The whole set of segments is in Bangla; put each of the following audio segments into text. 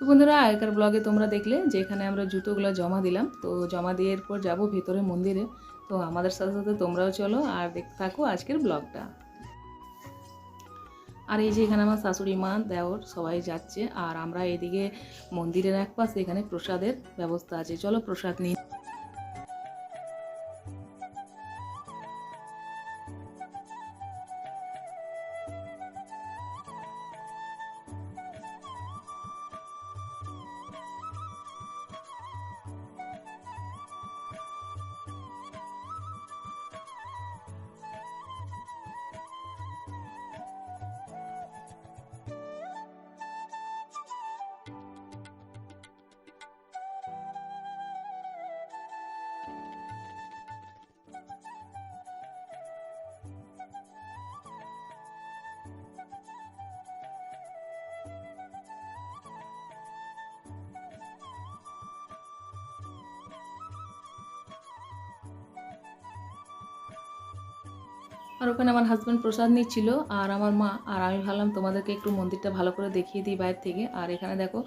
তো বন্ধুরা, আগেকার ব্লগে তোমরা দেখলে যে এখানে আমরা জুতোগুলো জমা দিলাম। তো জমা দিয়ে এরপর যাব ভেতরে মন্দিরে। তো আমাদের সাথে সাথে তোমরাও চলো আর দেখতে থাকো আজকের ব্লগটা আর এই যে এখানে আমার শাশুড়ি মা, দেওর, সবাই যাচ্ছে। আর আমরা এদিকে মন্দিরের এক পাশে এখানে প্রসাদের ব্যবস্থা আছে। চলো প্রসাদ নিই। আর ওখানে আমার হাজব্যান্ড প্রসাদ নিচ্ছিল, আর আমার মা, আর আমি ভাবলাম তোমাদেরকে একটু মন্দিরটা ভালো করে দেখিয়ে দিই বাইরে থেকে। আর এখানে দেখো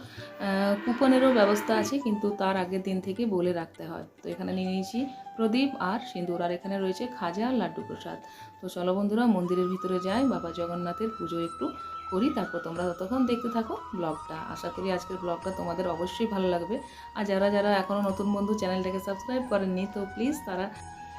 কুপনেরও ব্যবস্থা আছে, কিন্তু তার আগের দিন থেকে বলে রাখতে হয়। তো এখানে নিয়ে নিয়েছি প্রদীপ আর সিঁদুর, আর এখানে রয়েছে খাজা আর লাড্ডু প্রসাদ। তো চলো বন্ধুরা, মন্দিরের ভিতরে যাই, বাবা জগন্নাথের পুজো একটু করি, তারপর তোমরা ততক্ষণ দেখতে থাকো ব্লগটা। আশা করি আজকের ব্লগটা তোমাদের অবশ্যই ভালো লাগবে। আর যারা যারা এখনও নতুন বন্ধু, চ্যানেলটাকে সাবস্ক্রাইব করেননি, তো প্লিজ তারা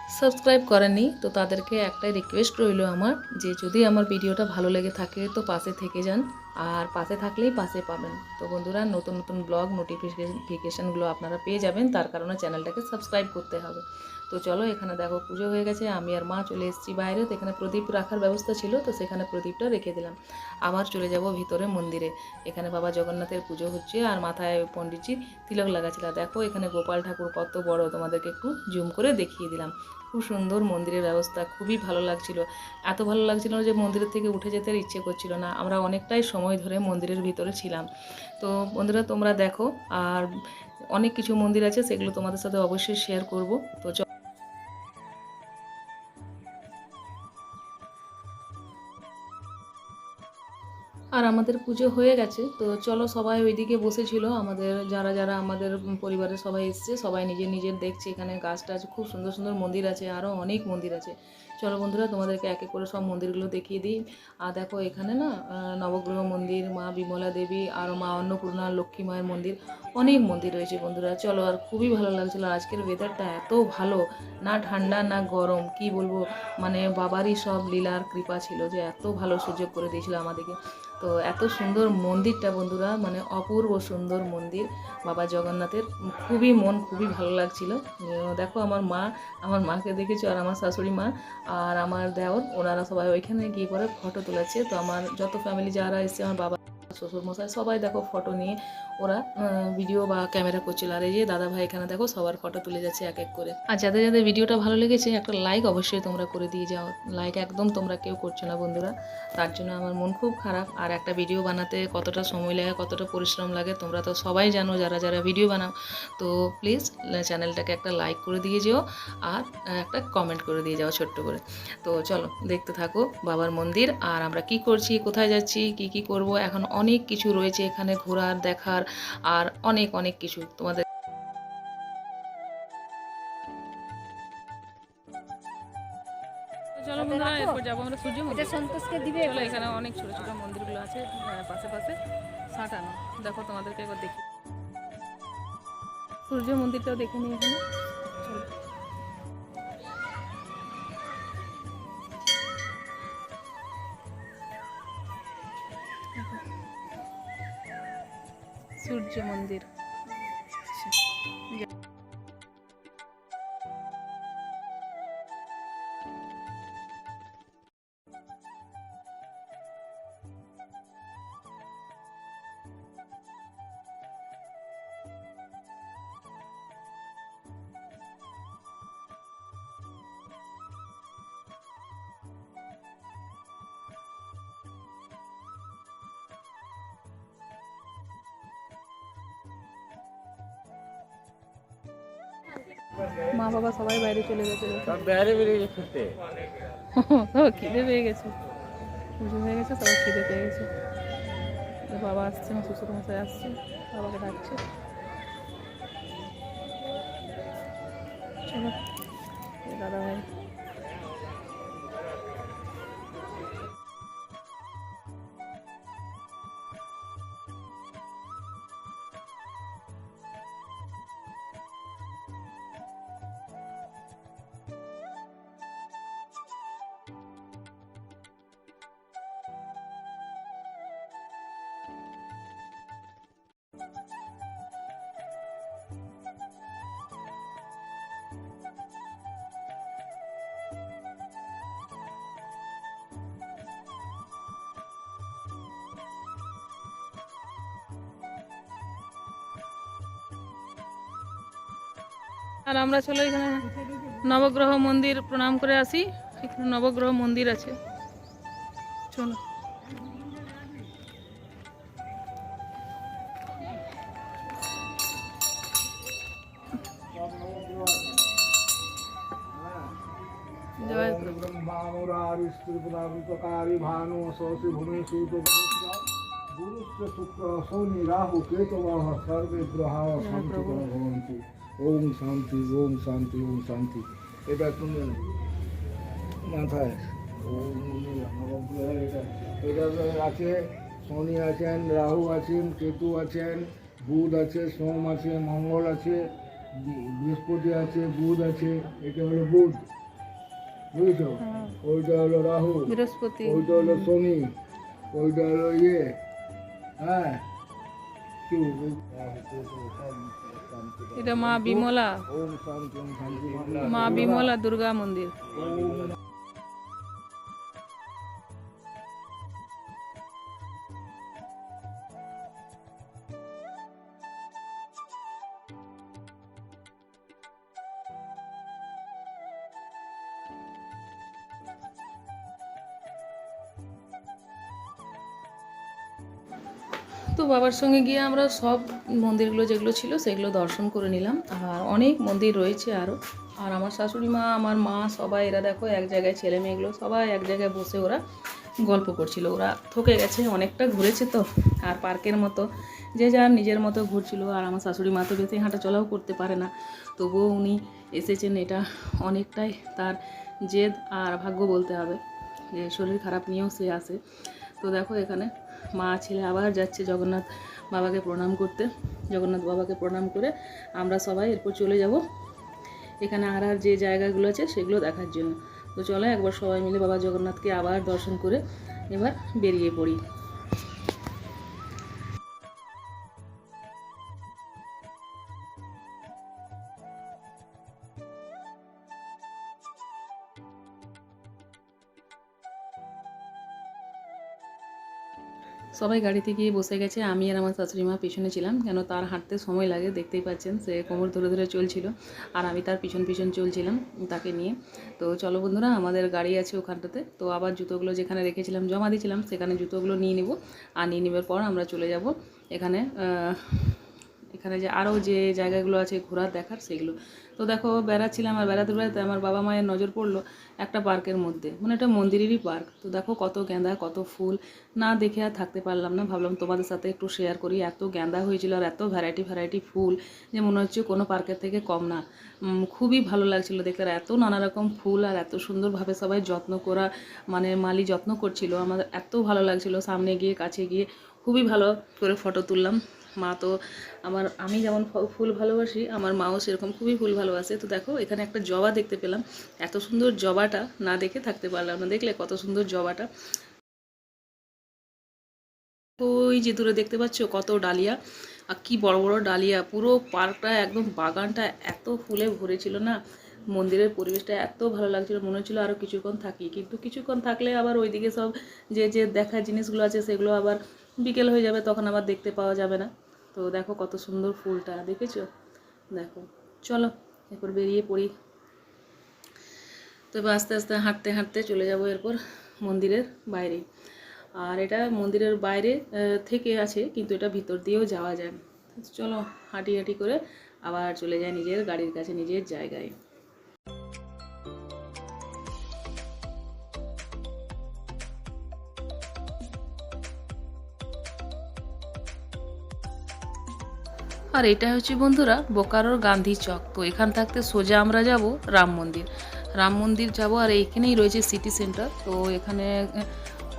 সাবস্ক্রাইব করেনি তো তাদেরকে একটাই রিকোয়েস্ট রইল আমার যে যদি আমার ভিডিওটা ভালো লেগে থাকে, তো পাশে থেকে যান। আর পাশে থাকলেই পাশে পাবেন। তো বন্ধুরা, নতুন নতুন ব্লগ নোটিফিকেশানগুলো আপনারা পেয়ে যাবেন। তার কারণে চ্যানেলটাকে সাবস্ক্রাইব করতে হবে। তো চলো, এখানে দেখো পুজো হয়ে গেছে। আমি আর মা চলে এসেছি বাইরে। তো এখানে প্রদীপ রাখার ব্যবস্থা ছিল। তো সেখানে প্রদীপটা রেখে দিলাম। আবার চলে যাব ভিতরে মন্দিরে। এখানে বাবা জগন্নাথের পুজো হচ্ছে। আর মাথায় পণ্ডিতজি তিলক লাগাচ্ছিল। দেখো, এখানে গোপাল ঠাকুর কত বড়। তোমাদেরকে একটু জুম করে দেখিয়ে দিলাম। খুব সুন্দর মন্দিরের ব্যবস্থা, খুবই ভালো লাগছিল। এত ভালো লাগছিল যে মন্দিরের থেকে উঠে যেতে ইচ্ছে করছিল না। আমরা অনেকটাই সময় ধরে মন্দিরের ভিতরে ছিলাম। তো বন্ধুরা, তোমরা দেখো, আর অনেক কিছু মন্দির আছে, সেগুলো তোমাদের সাথে অবশ্যই শেয়ার করব। তো আর আমাদের পুজো হয়ে গেছে। তো চলো সবাই ওইদিকে বসেছিল। আমাদের যারা যারা আমাদের পরিবারের সবাই এসছে, সবাই নিজের নিজের দেখছে এখানে গাছ টাছ খুব সুন্দর সুন্দর মন্দির আছে আরও অনেক মন্দির আছে। চলো বন্ধুরা, তোমাদেরকে এক এক করে সব মন্দিরগুলো দেখিয়ে দিই। আর দেখো এখানে না নবগ্রহ মন্দির, মা বিমলা দেবী আর মা অন্নপূর্ণা লক্ষ্মী মায়ের মন্দির, অনেক মন্দির রয়েছে বন্ধুরা। চলো আর খুবই ভালো লাগছিল। আজকের ওয়েদারটা এত ভালো, না ঠান্ডা, না গরম, কি বলব? মানে বাবারই সব লীলার কৃপা ছিল যে এত ভালো সুযোগ করে দিয়েছিল আমাদেরকে। তো এত সুন্দর মন্দিরটা বন্ধুরা মানে অপূর্ব সুন্দর মন্দির। বাবা জগন্নাথের খুবই মন খুবই ভালো লাগছিল। দেখো আমার মা, আমার মাকে দেখেছ আর আমার শাশুড়ি মা আর আমার দেওর, ওনারা সবাই ওইখানে গিয়ে পরে ফটো তুলেছে। তো আমার যত ফ্যামিলি যারা এসছে, আমার বাবা শ্বশুর মশাই সবাই দেখো ফটো নিয়ে ওরা ভিডিও বা ক্যামেরা করছিল। আর এই যে দাদা ভাই এখানে দেখো সবার ফটো তুলে যাচ্ছে এক এক করে। আর যাদের যাদের ভিডিওটা ভালো লেগেছে, একটা লাইক অবশ্যই তোমরা করে দিয়ে যাও। লাইক একদম তোমরা কেউ করছ না বন্ধুরা। তার জন্য আমার মন খুব খারাপ। আর একটা ভিডিও বানাতে কতটা সময় লাগে, কতটা পরিশ্রম লাগে, তোমরা তো সবাই জানো যারা যারা ভিডিও বানাও। তো প্লিজ চ্যানেলটাকে একটা লাইক করে দিয়ে যেও। আর একটা কমেন্ট করে দিয়ে যাও ছোট্ট করে। তো চলো দেখতে থাকো বাবার মন্দির। আর আমরা কি করছি, কোথায় যাচ্ছি, কি কি করব, এখন অনেক কিছু রয়েছে এখানে ঘোরার দেখার আর অনেক অনেক কিছু তোমাদের চলো বন্ধুরা এরপর যাব আমরা সূর্য এটা সন্তোষকে দিবে চলো এখানে অনেক ছোট ছোট মন্দিরগুলো আছে পাশে পাশে সাঁটানো। দেখো তোমাদেরকে একবার দেখি। সূর্য মন্দিরটাও দেখে এখানে। সূর্য মন্দির মা বাবা সবাই বাইরে চলে গেছে বাইরে বেরিয়ে গেছে সব ও খিদে পেয়ে গেছে। পুজো হয়ে গেছে সবাই খিদে পেয়ে গেছে। বাবা আসছে আমার শ্বশুর মশাই আসছে বাবাকে ডাকছে। চলো। আর আমরা চলো এখানে নবগ্রহ মন্দির প্রণাম করে আসি। এখানে নবগ্রহ মন্দির আছে। চলো। জয় গুরু। ব্রহ্মামুরারি স্ত্রীপুরাবৃতকারী ভানু সৌসি ভূমি সূত শুক্র শনি রাহু কেতবহ সর্বে গ্রহ ভবন্তি ওম শান্তি ওম শান্তি ওম শান্তি। এটা তুমি মাথায়। এটা। এটা আছে শনি আছেন রাহু আছেন কেতু আছেন বুধ আছে সোম আছে মঙ্গল আছে বৃহস্পতি আছে বুধ আছে এটা হলো বুধ। বুঝছ? হ্যাঁ, ওইটা হলো রাহু। বৃহস্পতি। ওইটা হলো শনি। ওইটা হলো ইয়ে। হ্যাঁ? এটা মা বিমলা ওম শান্তি ওম শান্তি মা বিমলা দুর্গা মন্দির তো বাবার সঙ্গে গিয়ে আমরা সব মন্দিরগুলো যেগুলো ছিল সেগুলো দর্শন করে নিলাম। আর অনেক মন্দির রয়েছে আরও আর আমার শাশুড়ি মা, আমার মা সবাই, এরা দেখো এক জায়গায় ছেলে মেয়েগুলো সবাই এক জায়গায় বসে ওরা গল্প করছিল। ওরা থকে গেছে, অনেকটা ঘুরেছে তো, আর পার্কের মতো। যে যার নিজের মতো ঘুরছিল, আর আমার শাশুড়ি মা তো বেশি হাঁটা চলাও করতে পারে না। তবুও উনি এসেছেন, এটা অনেকটাই তার জেদ আর ভাগ্য বলতে হবে যে শরীর খারাপ নিয়েও সে আসে তো দেখো এখানে মা ছেলে আবার যাচ্ছে জগন্নাথ বাবাকে প্রণাম করতে। জগন্নাথ বাবাকে প্রণাম করে আমরা সবাই এরপর চলে যাব। এখানে আর আর যে জায়গাগুলো আছে সেগুলো দেখার জন্য। তো চলো একবার সবাই মিলে বাবা জগন্নাথকে আবার দর্শন করে এবার বেরিয়ে পড়ি। সবাই গাড়িতে গিয়ে বসে গেছে। আমি আর আমার শাশুড়ি মা পিছনে ছিলাম, কেন তার হাঁটতে সময় লাগে দেখতেই পাচ্ছেন, সে কোমর ধরে ধরে চলছিল আর আমি তার পিছন পিছন চলছিলাম তাকে নিয়ে। তো চলো বন্ধুরা, আমাদের গাড়ি আছে ওখানটাতে। তো আবার জুতোগুলো যেখানে রেখেছিলাম, জমা দিয়েছিলাম, সেখানে জুতোগুলো নিয়ে নেব। আর নিয়ে নেবার পর আমরা চলে যাব এখানে এখানে যে আরও যে জায়গাগুলো আছে ঘোরার দেখার সেগুলো। তো দেখো, বেড়াচ্ছিলাম আর বেড়াতে বেড়াতে আমার বাবা মায়ের নজর পড়ল একটা পার্কের মধ্যে। মানে একটা মন্দিরেরই পার্ক। তো দেখো কত গেঁদা, কত ফুল। না দেখে আর থাকতে পারলাম না। ভাবলাম তোমাদের সাথে একটু শেয়ার করি। এত গেঁদা হয়েছিল আর এত ভ্যারাইটি ভ্যারাইটি ফুল যে মনে হচ্ছে কোনো পার্কের থেকে কম না। খুবই ভালো লাগছিল দেখতে। আর এত নানা রকম ফুল আর এত সুন্দরভাবে সবাই যত্ন করা মানে মালি যত্ন করছিল। আমাদের এত ভালো লাগছিল। সামনে গিয়ে, কাছে গিয়ে খুবই ভালো করে ফটো তুললাম। মা তো আমার, আমি যেমন ফুল ভালোবাসি, আমার মাও সেরকম খুবই ফুল ভালোবাসে। তো দেখো, এখানে একটা জবা দেখতে পেলাম। এত সুন্দর জবাটা না দেখে থাকতে পারলাম না। দেখলে কত সুন্দর জবাটা। ওই যে দূরে দেখতে পাচ্ছ কত ডালিয়া। আর কি বড় বড় ডালিয়া। পুরো পার্কটা একদম বাগানটা এত ফুলে ভরেছিল না। মন্দিরের পরিবেশটা এত ভালো লাগছিল। মনে হচ্ছিল আরও কিছুক্ষণ থাকি। কিন্তু কিছুক্ষণ থাকলে আবার ওইদিকে সব যে যে দেখার জিনিসগুলো আছে সেগুলো আবার বিকেল হয়ে যাবে, তখন আবার দেখতে পাওয়া যাবে না। তো দেখো কত সুন্দর ফুলটা, দেখেছ? দেখো, চলো এরপর বেরিয়ে পড়ি। তো আস্তে আস্তে হাঁটতে হাঁটতে চলে যাব এরপর মন্দিরের বাইরে। আর এটা মন্দিরের বাইরে থেকে আছে, কিন্তু এটা ভিতর দিয়েও যাওয়া যায়। চলো হাঁটি হাঁটি করে আবার চলে যায় নিজের গাড়ির কাছে, নিজের জায়গায়। আর এটা হচ্ছে বন্ধুরা বোকারোর গান্ধী চক। তো এখান থাকতে সোজা আমরা যাব রাম মন্দির। রাম মন্দির যাব আর এইখানেই রয়েছে সিটি সেন্টার তো এখানে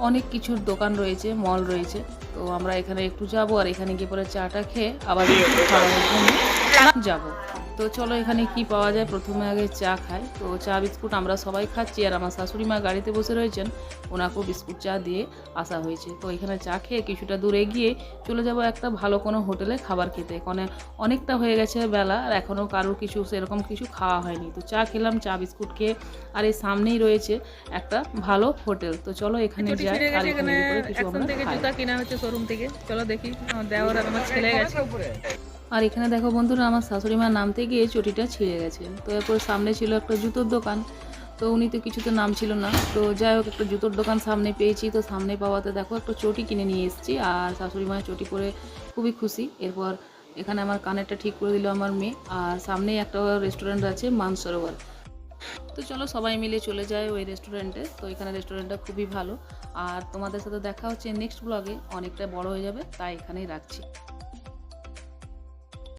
অনেক কিছুর দোকান রয়েছে মল রয়েছে। তো আমরা এখানে একটু যাব আর এখানে গিয়ে পরে চাটা খেয়ে আবার যাব। তো চলো এখানে কি পাওয়া যায়? প্রথমে আগে চা খাই। তো চা বিস্কুট আমরা সবাই খাচ্ছি আর আমার শাশুড়ি মা গাড়িতে বসে রয়েছেন। ওনাকেও বিস্কুট চা দিয়ে আসা হয়েছে। তো এখানে চা খেয়ে কিছুটা দূরে গিয়ে চলে যাব একটা ভালো কোনো হোটেলে খাবার খেতে। এখানে অনেকটা হয়ে গেছে বেলা আর এখনও কারোর কিছু সেরকম কিছু খাওয়া হয়নি। তো চা খেলাম চা বিস্কুট খেয়ে আর এই সামনেই রয়েছে একটা ভালো হোটেল। তো চলো এখানে যাই আর এখানে। জুতা কেনা হচ্ছে শোরুম থেকে। চলো দেখি দেওয়ার আর আমার ছেলে গেছে। আর এখানে দেখো বন্ধুরা, আমার শাশুড়ি মা নামতে গিয়ে চটিটা ছিঁড়ে গেছে। তো এরপর সামনে ছিল একটা জুতোর দোকান, তো উনি তো কিছুতে নাম ছিল না। তো যাই হোক, একটা জুতোর দোকান সামনে পেয়েছি, তো সামনে পাওয়াতে দেখো একটা চটি কিনে নিয়ে এসেছি আর শাশুড়ি মায়ের চটি পরে খুবই খুশি। এরপর এখানে আমার কানেরটা ঠিক করে দিল আমার মেয়ে আর সামনেই একটা রেস্টুরেন্ট আছে মানসরোবর। তো চলো সবাই মিলে চলে যায় ওই রেস্টুরেন্টে। তো এখানে রেস্টুরেন্টটা খুবই ভালো। আর তোমাদের সাথে দেখা হচ্ছে নেক্সট ব্লগে, অনেকটা বড় হয়ে যাবে, তাই এখানেই রাখছি।